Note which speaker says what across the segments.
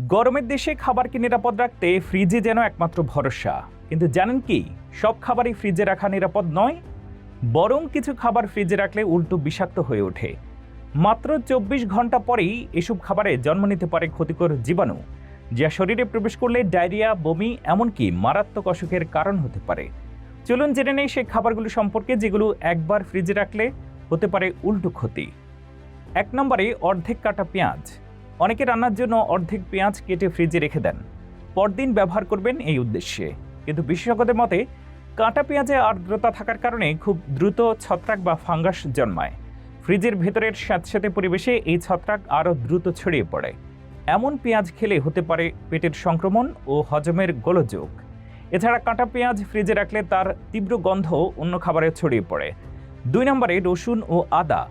Speaker 1: গরমের দেশে খাবারকে নিরাপদ রাখতে ফ্রিজে যেন একমাত্র ভরসা। কিন্তু জানেন কি? সব খাবারই ফ্রিজে রাখা নিরাপদ নয়, বরং কিছু খাবার ফ্রিজে রাখলে উল্টো বিষাক্ত হয়ে ওঠে। মাত্র চব্বিশ ঘণ্টা পরেই এসব খাবারে জন্ম নিতে পারে ক্ষতিকর জীবাণু, যা শরীরে প্রবেশ করলে ডায়রিয়া, বমি, এমনকি মারাত্মক অসুখের কারণ হতে পারে। চলুন জেনে নেই সেই খাবারগুলো সম্পর্কে যেগুলো একবার ফ্রিজে রাখলে হতে পারে উল্টো ক্ষতি। এক নম্বরে অর্ধেক কাটা পেঁয়াজ। অনেকে রান্নার জন্য অর্ধেক পেঁয়াজ কেটে ফ্রিজে রেখে দেন। পরদিন ব্যবহার করবেন এই উদ্দেশ্যে। কিন্তু বিশেষজ্ঞদের মতে, কাঁটা পেঁয়াজে আর্দ্রতা থাকার কারণে খুব দ্রুত ছত্রাক বা ফাঙ্গাস জন্মায়। ফ্রিজের ভেতরের স্যাঁতস্যাঁতে পরিবেশে এই ছত্রাক আরও দ্রুত ছড়িয়ে পড়ে। এমন পেঁয়াজ খেলে হতে পারে পেটের সংক্রমণ ও হজমের গোলযোগ। এছাড়া কাঁটা পেঁয়াজ ফ্রিজে রাখলে তার তীব্র গন্ধ অন্য খাবারে ছড়িয়ে পড়ে। দুই নম্বরে রসুন ও আদা।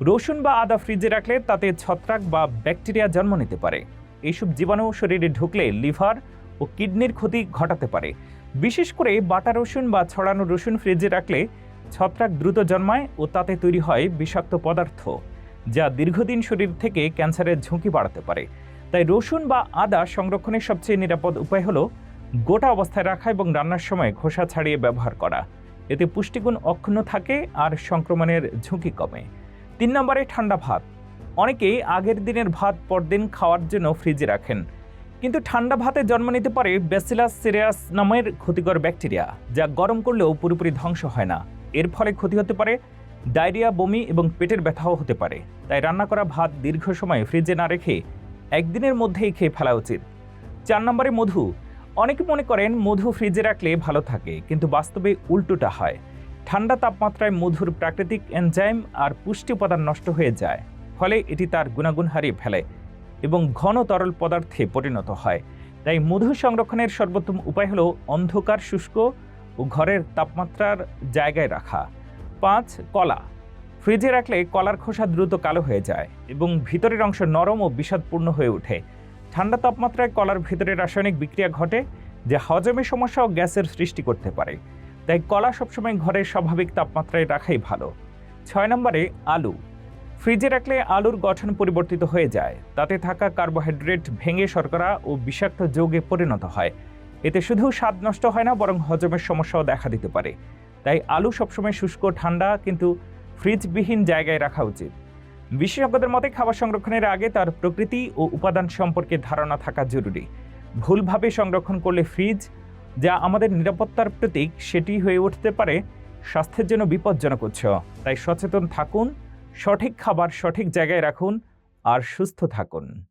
Speaker 1: রসুন বা আদা ফ্রিজে রাখলে তাতে ছত্রাক বা ব্যাকটেরিয়া জন্ম নিতে পারে। এইসব জীবাণু শরীরে ঢুকলে লিভার ও কিডনির ক্ষতি ঘটাতে পারে। বিশেষ করে বাটা রসুন বা ছড়ানো রসুন ফ্রিজে রাখলে ছত্রাক দ্রুত জন্মায় ও তাতে তৈরি হয় বিষাক্ত পদার্থ, যা দীর্ঘদিন শরীর থেকে ক্যান্সারের ঝুঁকি বাড়াতে পারে। তাই রসুন বা আদা সংরক্ষণের সবচেয়ে নিরাপদ উপায় হলো গোটা অবস্থায় রাখা এবং রান্নার সময় খোসা ছাড়িয়ে ব্যবহার করা। এতে পুষ্টিগুণ অক্ষুণ্ণ থাকে আর সংক্রমণের ঝুঁকি কমে। তিন নম্বরে ঠান্ডা ভাত। অনেকেই আগের দিনের ভাত পরদিন খাওয়ার জন্য ফ্রিজে রাখেন। কিন্তু ঠান্ডা ভাতে জন্ম নিতে পারে বেসিলাস সিরিয়াস নামের ক্ষতিকর ব্যাকটেরিয়া, যা গরম করলেও পুরোপুরি ধ্বংস হয় না। এর ফলে ক্ষতি হতে পারে ডায়রিয়া, বমি এবং পেটের ব্যথাও হতে পারে। তাই রান্না করা ভাত দীর্ঘ সময় ফ্রিজে না রেখে একদিনের মধ্যেই খেয়ে ফেলা উচিত। চার নম্বরে মধু। অনেকে মনে করেন মধু ফ্রিজে রাখলে ভালো থাকে, কিন্তু বাস্তবে উল্টোটা হয়। ঠান্ডা তাপমাত্রায় মধুর প্রাকৃতিক এনজাইম আর পুষ্টি উপাদান নষ্ট হয়ে যায়, ফলে এটি তার গুণাগুণ হারিয়ে ফেলে এবং ঘন তরল পদার্থে পরিণত হয়। তাই মধু সংরক্ষণের সর্বোত্তম উপায় হলো অন্ধকার, শুষ্ক ও ঘরের তাপমাত্রার জায়গায় রাখা। পাঁচ, কলা। ফ্রিজে রাখলে কলার খোসা দ্রুত কালো হয়ে যায় এবং ভিতরের অংশ নরম ও বিষাদপূর্ণ হয়ে ওঠে। ঠান্ডা তাপমাত্রায় কলার ভিতরে রাসায়নিক বিক্রিয়া ঘটে, যা হজমের সমস্যা ও গ্যাসের সৃষ্টি করতে পারে। তাই কলা সবসময় ঘরের স্বাভাবিক তাপমাত্রায় রাখাই ভালো। ছয় নম্বরে, আলু। ফ্রিজে রাখলে আলুর গঠন পরিবর্তিত হয়ে যায়। তাতে থাকা কার্বোহাইড্রেট ভেঙে শর্করা ও বিষাক্ত যোগে পরিণত হয়। এতে শুধু স্বাদ নষ্ট হয় না, বরং হজমের সমস্যাও দেখা দিতে পারে। তাই আলু সবসময় শুষ্ক, ঠান্ডা, কিন্তু ফ্রিজবিহীন জায়গায় রাখা উচিত। বিশেষজ্ঞদের মতে খাবার সংরক্ষণের আগে তার প্রকৃতি ও উপাদান সম্পর্কে ধারণা থাকা জরুরি। ভুলভাবে সংরক্ষণ করলে ফ্রিজ যা আমাদের নিরাপত্তার প্রতীক, সেটি হয়ে উঠতে পারে স্বাস্থ্যের জন্য বিপজ্জনক উৎস। তাই সচেতন থাকুন, সঠিক খাবার সঠিক জায়গায় রাখুন, আর সুস্থ থাকুন।